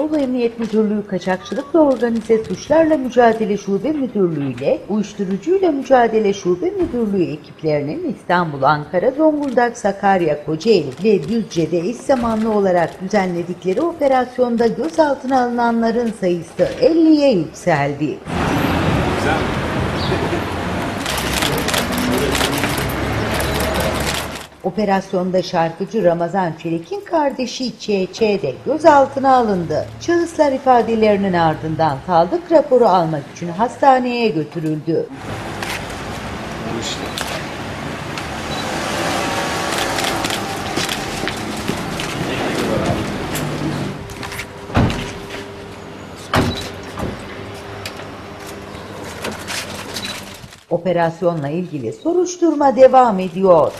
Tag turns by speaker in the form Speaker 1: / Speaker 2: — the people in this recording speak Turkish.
Speaker 1: Bolu Emniyet Müdürlüğü Kaçakçılık ve Organize Suçlarla Mücadele Şube Müdürlüğü ile Uyuşturucuyla Mücadele Şube Müdürlüğü ekiplerinin İstanbul, Ankara, Zonguldak, Sakarya, Kocaeli ve Düzce'de eş zamanlı olarak düzenledikleri operasyonda gözaltına alınanların sayısı 50'ye yükseldi. Operasyonda şarkıcı Ramazan Çelik'in kardeşi ÇÇ de gözaltına alındı. Şahıslar ifadelerinin ardından sağlık raporu almak için hastaneye götürüldü. Operasyonla ilgili soruşturma devam ediyor.